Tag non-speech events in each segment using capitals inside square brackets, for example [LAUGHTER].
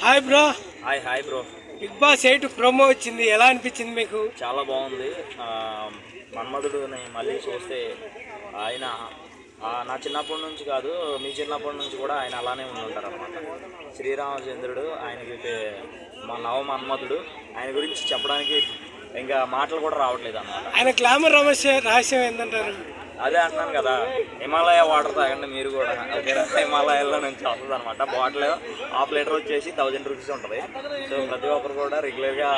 Hi bro hi hi bro Bigg Boss eight promo వచ్చింది. ఎలా అనిపించింది మీకు? చాలా బాగుంది. మన్మధుడుని మళ్ళీ చూస్తే ఆయన నా చిన్నప్పటి నుంచి కాదు మీ చిన్నప్పటి నుంచి కూడా ఆయన అలానే ఉండి ఉంటారు అనమాట శ్రీరామచంద్రుడు ఆయనకి మా నవ మన్మధుడు ఆయన గురించి చెప్పడానికి ఇంకా మాటలు కూడా రావట్లేదు అన్నమాట ఆయన గ్లామర్ రహస్య రహస్యం ఏంటంటారు అదే అంటున్నాను కదా హిమాలయ వాటర్ తాగండి మీరు కూడా. ఓకేనా హిమాలయాల్లో నుంచి వస్తుంది అనమాట బాటిల్ హాఫ్ లీటర్ వచ్చేసి థౌజండ్ రూపీస్ ఉంటుంది. సో ప్రతి ఒక్కరు కూడా రెగ్యులర్గా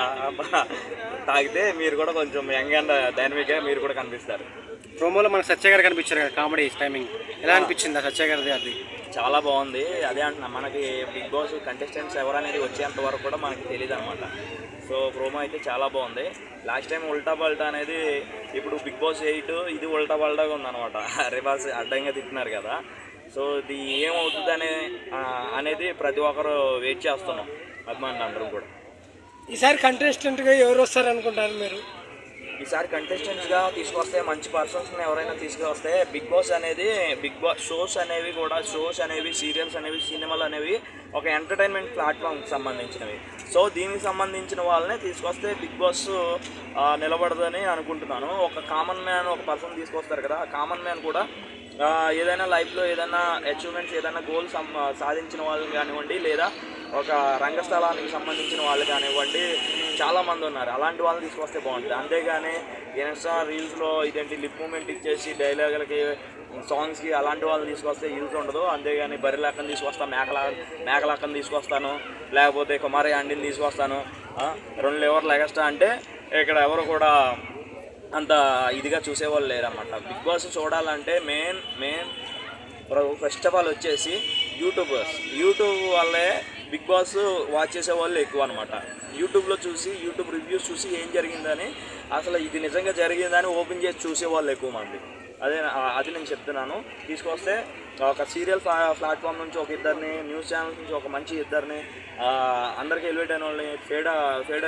తాగితే మీరు కూడా కొంచెం యంగ్ అండ్ డైనమిక్గా మీరు కూడా కనిపిస్తారు. ప్రోమోలో మనకు సత్య గారు కనిపించారు కదా కామెడీ టైమింగ్ ఎలా అనిపించింది సత్య గారిది అది? చాలా బాగుంది. అదే అంటున్నా మనకి బిగ్ బాస్ కంటెస్టెంట్స్ ఎవరు అనేది వచ్చేంత వరకు కూడా మనకి తెలియదు అనమాట సో ప్రోమో అయితే చాలా బాగుంది. లాస్ట్ టైం ఉల్టా పల్టా అనేది ఇప్పుడు బిగ్ బాస్ ఎయిట్ ఇది ఉల్టా పల్టాగా ఉందన్నమాట. [LAUGHS] రివర్స్ అడ్డంగా తిట్టినారు కదా. సో ఇది ఏమవుతుంది అనే అనేది ప్రతి ఒక్కరు వెయిట్ చేస్తున్నాం. అభిమానులు అందరూ కూడా. ఈసారి కంటెస్టెంట్గా ఎవరు వస్తారు అనుకుంటారు మీరు? ఈసారి కంటెస్టెంట్స్గా తీసుకొస్తే మంచి పర్సన్స్ని ఎవరైనా తీసుకొస్తే బిగ్ బాస్ అనేది బిగ్ బాస్ షోస్ అనేవి కూడా షోస్ అనేవి సీరియల్స్ అనేవి సినిమాలు అనేవి ఒక ఎంటర్టైన్మెంట్ ప్లాట్ఫామ్కి సంబంధించినవి. సో దీనికి సంబంధించిన వాళ్ళని తీసుకొస్తే బిగ్ బాస్ నిలబడదని అనుకుంటున్నాను. ఒక కామన్ మ్యాన్ ఒక పర్సన్ తీసుకొస్తారు కదా ఆ కామన్ మ్యాన్ కూడా ఏదైనా లైఫ్లో ఏదైనా అచీవ్మెంట్స్ ఏదైనా గోల్ సాధించిన వాళ్ళు కానివ్వండి లేదా ఒక రంగస్థలానికి సంబంధించిన వాళ్ళు కానివ్వండి చాలామంది ఉన్నారు. అలాంటి వాళ్ళని తీసుకొస్తే బాగుంటుంది. అంతేగాని ఇన్స్టా రీల్స్లో ఇదేంటి లిప్ మూమెంట్ ఇచ్చేసి డైలాగులకి సాంగ్స్కి అలాంటి వాళ్ళని తీసుకొస్తే యూజ్ ఉండదు. అంతేగాని బర్రె లెక్కన తీసుకొస్తాను మేకల మేక తీసుకొస్తాను. లేకపోతే కుమారి అండిని తీసుకొస్తాను రెండు లెవర్లు ఎగస్ట్రా అంటే ఇక్కడ ఎవరు కూడా అంత ఇదిగా చూసేవాళ్ళు లేరన్నమాట. బిగ్ బాస్ చూడాలంటే main main first of all వచ్చేసి యూట్యూబర్స్ యూట్యూబ్ వల్లే బిగ్ బాస్ వాచ్ చేసే వాళ్ళు ఎక్కువ అనమాట యూట్యూబ్లో చూసి యూట్యూబ్ రివ్యూస్ చూసి ఏం జరిగిందని అసలు ఇది నిజంగా జరిగిందని ఓపెన్ చేసి చూసేవాళ్ళు ఎక్కువ మంది. అదే అది నేను చెప్తున్నాను. తీసుకొస్తే ఒక సీరియల్ ప్లా ప్లాట్ఫామ్ నుంచి ఒక ఇద్దరిని న్యూస్ ఛానల్స్ నుంచి ఒక మంచి ఇద్దరిని అందరికీ ఎలివేట్ అయిన వాళ్ళని ఫేడ్ ఫేడ్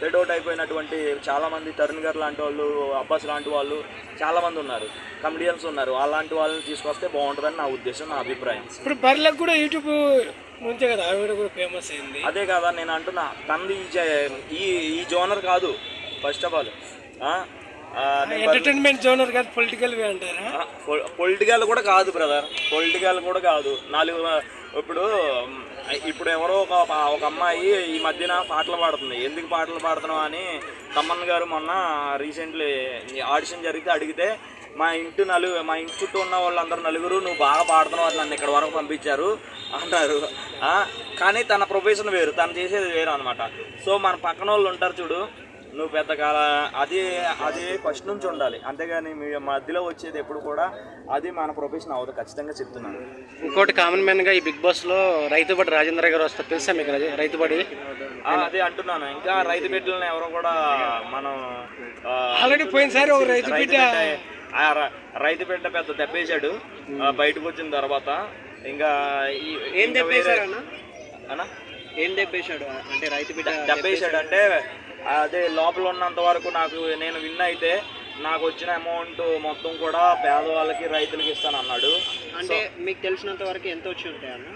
ఫేడ్ అవుట్ అయిపోయినటువంటి చాలామంది తరుణ్ గారు లాంటి వాళ్ళు అబ్బాస్ లాంటి వాళ్ళు చాలామంది ఉన్నారు. కమెడియన్స్ ఉన్నారు. అలాంటి వాళ్ళని తీసుకొస్తే బాగుంటుందని నా ఉద్దేశం నా అభిప్రాయం. ఇప్పుడు బర్రెలకు కూడా యూట్యూబ్ నుంచే కదా ఆవిడ కూడా ఫేమస్ అయింది. అదే కదా నేను అంటున్నా. తనది ఈ జ- ఈ ఈ జోనర్ కాదు first of all entertainment genre కాదు పొలిటికల్ వే అంటారా? పొలిటికల్ కూడా కాదు బ్రదర్ పొలిటికల్ కూడా కాదు. నాలుగు ఇప్పుడు ఇప్పుడు ఎవరో ఒక ఒక అమ్మాయి ఈ మధ్యన పాటలు పాడుతుంది. ఎందుకు పాటలు పాడుతున్నావు అని తమ్మన్ గారు మొన్న రీసెంట్లీ ఆడిషన్ జరిగితే అడిగితే మా ఇంటి నలుగు మా ఇంటి చుట్టూ ఉన్న వాళ్ళందరూ నలుగురు నువ్వు బాగా పాడుతున్నావు నన్ను ఇక్కడ వరకు పంపించారు అన్నారు ఆ, కానీ తన ప్రొఫెషన్ వేరు. తను చేసేది వేరు అనమాట సో మన పక్కన వాళ్ళు ఉంటారు చూడు నువ్వు పెద్ద కాల అది అది ఫస్ట్ నుంచి ఉండాలి. అంతేగాని మీ మధ్యలో వచ్చేది ఎప్పుడు కూడా అది మన ప్రొఫెషన్ అవ్వదు ఖచ్చితంగా చెప్తున్నాను. ఇంకోటి కామన్ మ్యాన్గా ఈ బిగ్ బాస్లో రైతుబడి రాజేంద్ర గారు వస్తారు తెలుసా మీకు? రైతుబడి అదే అంటున్నాను. ఇంకా రైతు బిడ్డలను ఎవరు కూడా మనం ఆల్రెడీ పోయినసారి ఒక రైతు బిడ్డ రైతు బిడ్డ పెద్ద దెబ్బేశాడు బయటకు వచ్చిన తర్వాత. ఇంకా ఏం దెబ్బేశాడు అన్న? ఏం దెబ్బేశాడు? అంటే రైతు బిడ్డ డబ్బేసాడు అంటే అదే లోపల ఉన్నంత వరకు నాకు నేను విన్ అయితే నాకు వచ్చిన అమౌంట్ మొత్తం కూడా పేదవాళ్ళకి రైతులకి ఇస్తాను అన్నాడు. అంటే మీకు తెలిసినంత వరకు ఎంత వచ్చి ఉంటాయి అన్న?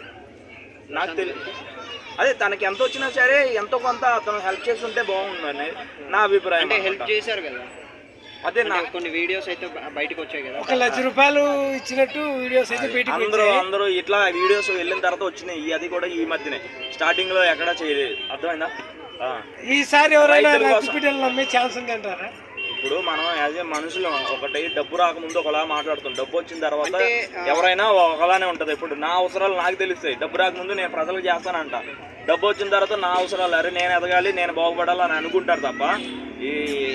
నాకు తెలి అదే తనకి ఎంత వచ్చినా సరే ఎంతో కొంత అతను హెల్ప్ చేస్తుంటే బాగుందని నా అభిప్రాయం అంటే హెల్ప్. చేశారు కదా? అదే నా అంటే కొన్ని వీడియోస్ అయితే బయటకు వచ్చాయి కదా? ఒక లక్ష రూపాయలు ఇచ్చినట్టు వీడియోస్ అయితే బయటకు అందరూ అందరూ ఇట్లా వీడియోస్ వెళ్ళిన తర్వాత వచ్చినాయి. అది కూడా ఈ మధ్యనే. స్టార్టింగ్లో ఎక్కడా చేయలేదు. అర్థమైందా. ఈసారి ఎవరైనా. బిడ్డలు నమ్మే ఛాన్స్ ఉందంటారా? ఇప్పుడు మనం యాజ్ ఏ మనుషులు ఒకటి డబ్బు రాకముందు ఒకలా మాట్లాడుతాం. డబ్బు వచ్చిన తర్వాత ఎవరైనా ఒకలానే ఉంటది. ఇప్పుడు నా అవసరాలు నాకు తెలుస్తాయి. డబ్బు రాకముందు నేను ప్రజలకు చేస్తానంట డబ్బు వచ్చిన తర్వాత నా అవసరాలు అరే నేను ఎదగాలి నేను బాగుపడాలి అని అనుకుంటారు తప్ప ఈ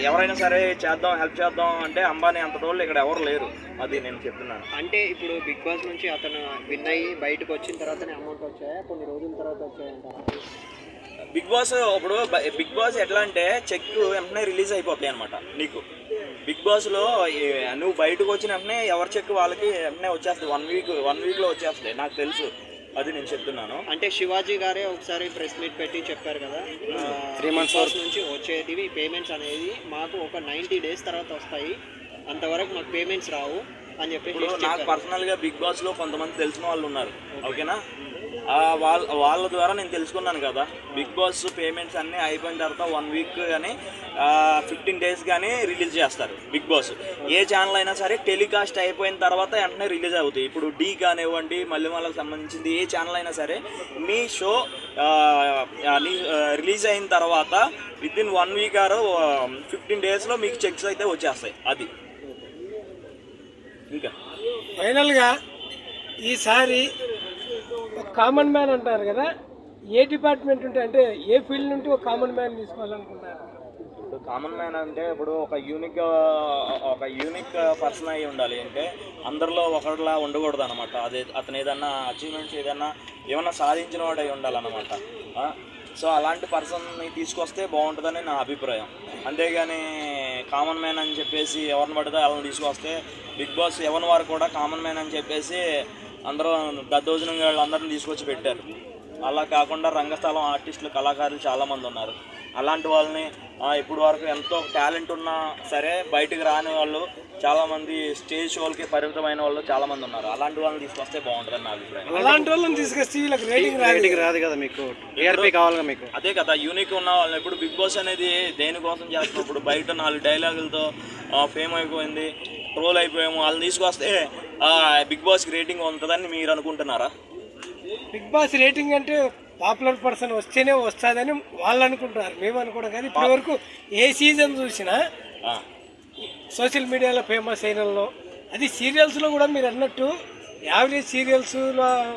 ఎవరైనా సరే చేద్దాం హెల్ప్ చేద్దాం అంటే అంబానీ అంత రోజులు ఇక్కడ ఎవరు లేరు. అది నేను చెప్తున్నాను. అంటే ఇప్పుడు బిగ్ బాస్ నుంచి అతను విన్ అయ్యి బయటకు వచ్చిన తర్వాతనే అమౌంట్ వచ్చాయా? కొన్ని రోజుల తర్వాత వచ్చాయంటారా? బిగ్ బాస్ ఇప్పుడు బిగ్ బాస్ ఎట్లా అంటే చెక్ వెంటనే రిలీజ్ అయిపోతాయి అనమాట నీకు. బిగ్ బాస్లో నువ్వు బయటకు వచ్చిన వెంటనే ఎవరి చెక్ వాళ్ళకి వెంటనే వచ్చేస్తుంది. వన్ వీక్ వన్ వీక్లో వచ్చేస్తాయి నాకు తెలుసు. అది నేను చెప్తున్నాను. అంటే శివాజీ గారే ఒకసారి ప్రెస్ మీట్ పెట్టి చెప్పారు కదా. త్రీ మంత్స్ నుంచి వచ్చేటివి పేమెంట్స్ అనేది మాకు ఒక నైంటీ డేస్ తర్వాత వస్తాయి. అంతవరకు మాకు పేమెంట్స్ రావు అని ఇప్పుడు నాకు పర్సనల్గా బిగ్ బాస్లో కొంతమంది తెలిసిన వాళ్ళు ఉన్నారు. ఓకేనా? వాళ్ళ వాళ్ళ ద్వారా నేను తెలుసుకున్నాను కదా. బిగ్ బాస్ పేమెంట్స్ అన్నీ అయిపోయిన తర్వాత వన్ వీక్ కానీ ఫిఫ్టీన్ డేస్ కానీ రిలీజ్ చేస్తారు బిగ్ బాస్ ఏ ఛానల్ అయినా సరే టెలికాస్ట్ అయిపోయిన తర్వాత వెంటనే రిలీజ్ అవుతాయి. ఇప్పుడు డీ కానివ్వండి మళ్ళీ వాళ్ళకి సంబంధించింది ఏ ఛానల్ అయినా సరే మీ షో రిలీజ్ అయిన తర్వాత within one week or fifteen డేస్లో మీకు చెక్స్ అయితే వచ్చేస్తాయి. అది. ఇంకా. ఫైనల్గా ఈసారి కామన్ మ్యాన్ అంటారు కదా. ఏ డిపార్ట్మెంట్ ఉంటే అంటే ఏ ఫీల్డ్ నుండి ఒక కామన్ మ్యాన్ తీసుకోవాలనుకుంటారు ఇప్పుడు కామన్ మ్యాన్ అంటే ఇప్పుడు ఒక యూనిక్ ఒక యూనిక్ పర్సన్ అయి ఉండాలి అంటే అందరిలో ఒకరిలా ఉండకూడదు అనమాట అదే అతను ఏదన్నా అచీవ్మెంట్స్ ఏదన్నా ఏమన్నా సాధించిన వాడు అయి ఉండాలన్నమాట. సో అలాంటి పర్సన్ని తీసుకొస్తే బాగుంటుందని నా అభిప్రాయం. అంతేగాని కామన్ మ్యాన్ అని చెప్పేసి ఎవరిని పడితే వాళ్ళని తీసుకొస్తే బిగ్ బాస్ ఎవరి వారు కూడా కామన్ మ్యాన్ అని చెప్పేసి అందరూ దద్దోజనం వాళ్ళందరిని తీసుకొచ్చి పెట్టారు. అలా కాకుండా రంగస్థలం ఆర్టిస్టులు కళాకారులు చాలామంది ఉన్నారు. అలాంటి వాళ్ళని ఆ, ఇప్పుడు వరకు ఎంతో టాలెంట్ ఉన్నా సరే బయటికి రాని వాళ్ళు చాలామంది స్టేజ్ షోలకి పరిమితమైన వాళ్ళు చాలామంది ఉన్నారు. అలాంటి వాళ్ళని తీసుకొస్తే బాగుంటుందని నా అభిప్రాయం. అలాంటి వాళ్ళని తీసుకొస్తే రేటింగ్ రాదు. కదా మీకు? టీఆర్పీ కావాలిగా మీకు? అదే కదా యూనిక్ ఉన్న వాళ్ళు ఇప్పుడు బిగ్ బాస్ అనేది దేనికోసం చేస్తున్నాం ఇప్పుడు బయట నాలుగు డైలాగులతో ఫేమ్ అయిపోయింది ట్రోల్ అయిపోయాము వాళ్ళని తీసుకొస్తే బిగ్ బాస్కి రేటింగ్ ఉంటుందని మీరు అనుకుంటున్నారా? బిగ్ బాస్ రేటింగ్ అంటే పాపులర్ పర్సన్ వస్తేనే వస్తుందని వాళ్ళు అనుకుంటారు మేము అనుకోవడం కానీ ఇప్పటి వరకు ఏ సీజన్ చూసినా సోషల్ మీడియాలో ఫేమస్ అయినలో అది సీరియల్స్లో కూడా మీరు అన్నట్టు యావరేజ్ సీరియల్స్లో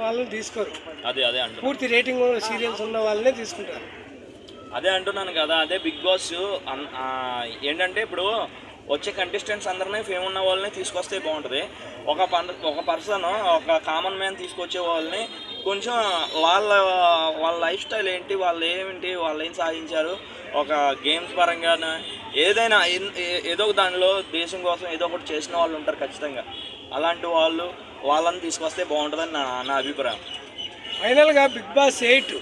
వాళ్ళని తీసుకోరు. అదే అదే అంటున్నాను పూర్తి రేటింగ్ సీరియల్స్ ఉన్న వాళ్ళనే తీసుకుంటారు. అదే అంటున్నాను కదా. అదే బిగ్ బాస్ ఏంటంటే ఇప్పుడు వచ్చే కంటెస్టెంట్స్ అందరినీ ఫేమ్ ఉన్న వాళ్ళని తీసుకొస్తే బాగుంటుంది. ఒక పన్ ఒక పర్సన్ ఒక కామన్ మ్యాన్ తీసుకొచ్చే వాళ్ళని కొంచెం వాళ్ళ వాళ్ళ లైఫ్ స్టైల్ ఏంటి వాళ్ళు ఏమిటి వాళ్ళు ఏం సాధించారు ఒక గేమ్స్ పరంగా ఏదైనా ఏదో ఒక దానిలో దేశం కోసం ఏదో ఒకటి చేసిన వాళ్ళు ఉంటారు ఖచ్చితంగా. అలాంటి వాళ్ళు వాళ్ళని తీసుకొస్తే బాగుంటుందని నా నా అభిప్రాయం. ఫైనల్గా బిగ్ బాస్ ఎయిట్.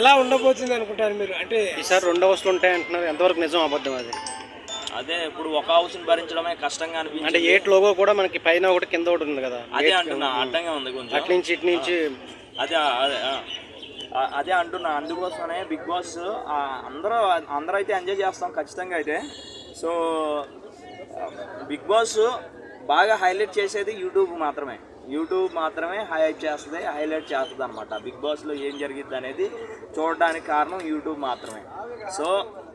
ఎలా ఉండబోతుంది అనుకుంటారు మీరు? అంటే ఈసారి రెండు హౌస్లు ఉంటాయి అంటున్నారు ఎంతవరకు నిజం అబద్ధం అది? అదే ఇప్పుడు ఒక హౌస్ని భరించడమే కష్టంగా అంటే అనిపించింది ఏట్ లోగో కూడా మనకి పైన ఒకటి కింద ఒకటి ఉంది కదా. అదే అంటున్నా అడ్డంగా ఉంది కొంచెం. అటు నుంచి ఇటు నుంచి అదే అదే అదే అంటున్నా అందుకోసమనే బిగ్ బాస్ అందరూ అందరూ అయితే ఎంజాయ్ చేస్తాం ఖచ్చితంగా అయితే. సో బిగ్ బాస్ బాగా హైలైట్ చేసేది యూట్యూబ్ మాత్రమే. యూట్యూబ్ మాత్రమే హైలైట్ చేస్తుంది హైలైట్ చేస్తుంది అనమాట బిగ్ బాస్లో ఏం జరిగిద్ది అనేది చూడడానికి కారణం యూట్యూబ్ మాత్రమే. సో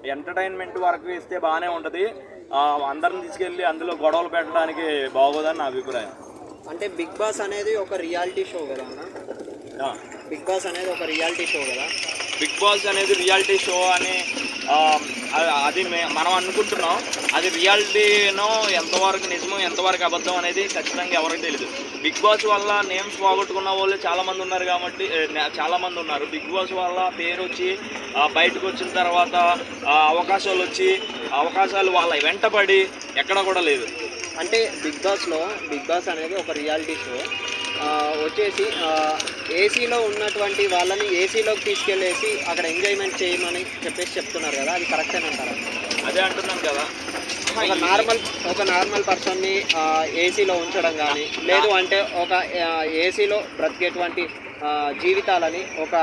ఎంటర్టైన్మెంట్ వరకు ఇస్తే బాగానే ఉంటుంది. అందరిని తీసుకెళ్ళి అందులో గొడవలు పెట్టడానికి బాగోదని నా అభిప్రాయం. అంటే బిగ్ బాస్ అనేది ఒక రియాలిటీ షో కదా. బిగ్ బాస్ అనేది ఒక రియాలిటీ షో కదా? బిగ్ బాస్ అనేది రియాలిటీ షో అని అది మే- మనం అనుకుంటున్నాం అది రియాలిటీనో ఎంతవరకు నిజమో ఎంతవరకు అబద్ధం అనేది ఖచ్చితంగా ఎవరికి తెలియదు బిగ్ బాస్ వల్ల నేమ్స్ పోగొట్టుకున్న వాళ్ళు చాలామంది ఉన్నారు కాబట్టి చాలామంది ఉన్నారు. బిగ్ బాస్ వల్ల పేరు వచ్చి బయటకు వచ్చిన తర్వాత ఆ, అవకాశాలు వచ్చి అవకాశాలు వాళ్ళ వెంటపడి ఎక్కడ కూడా లేదు. అంటే బిగ్ బాస్లో బిగ్ బాస్ అనేది ఒక రియాలిటీ షో. వచ్చేసి ఏసీలో ఉన్నటువంటి వాళ్ళని ఏసీలోకి తీసుకెళ్ళేసి అక్కడ ఎంజాయ్మెంట్ చేయమని చెప్పేసి చెప్తున్నారు కదా అది కరెక్టేనంటారా అదే అంటున్నాం కదా. ఒక నార్మల్ ఒక నార్మల్ పర్సన్ని ఏసీలో ఉంచడం కానీ లేదు అంటే ఒక ఏసీలో బ్రతికేటువంటి జీవితాలని ఒక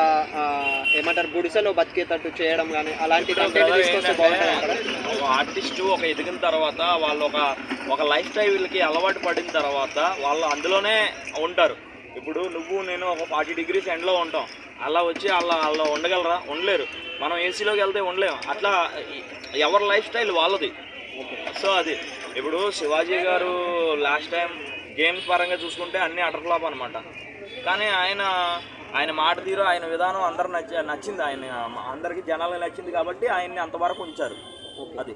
ఏమంటారు గుడిసెలో బతికేటట్టు చేయడం కానీ అలాంటి కంటెంట్ తీసుకొస్తే బాగుంటుంది ఆర్టిస్ట్ ఒక ఎదిగిన తర్వాత వాళ్ళు ఒక ఒక లైఫ్ స్టైల్కి అలవాటు పడిన తర్వాత వాళ్ళు అందులోనే ఉంటారు. ఇప్పుడు నువ్వు నేను ఒక ఫార్టీ డిగ్రీస్ ఎండ్లో ఉంటాం. అలా వచ్చి అలా అలా ఉండగలరా? ఉండలేరు. మనం ఏసీలోకి వెళ్తే ఉండలేము అట్లా ఎవరి లైఫ్ స్టైల్ వాళ్ళది. సో అది. ఇప్పుడు శివాజీ గారు లాస్ట్ టైం గేమ్స్ పరంగా చూసుకుంటే అన్ని అటర్ ఫ్లాప్ అనమాట కానీ ఆయన ఆయన మాట తీరు ఆయన విధానం అందరు నచ్చ నచ్చింది. ఆయన అందరికీ జనాలకు నచ్చింది కాబట్టి ఆయన్ని అంతవరకు ఉంచారు. అది.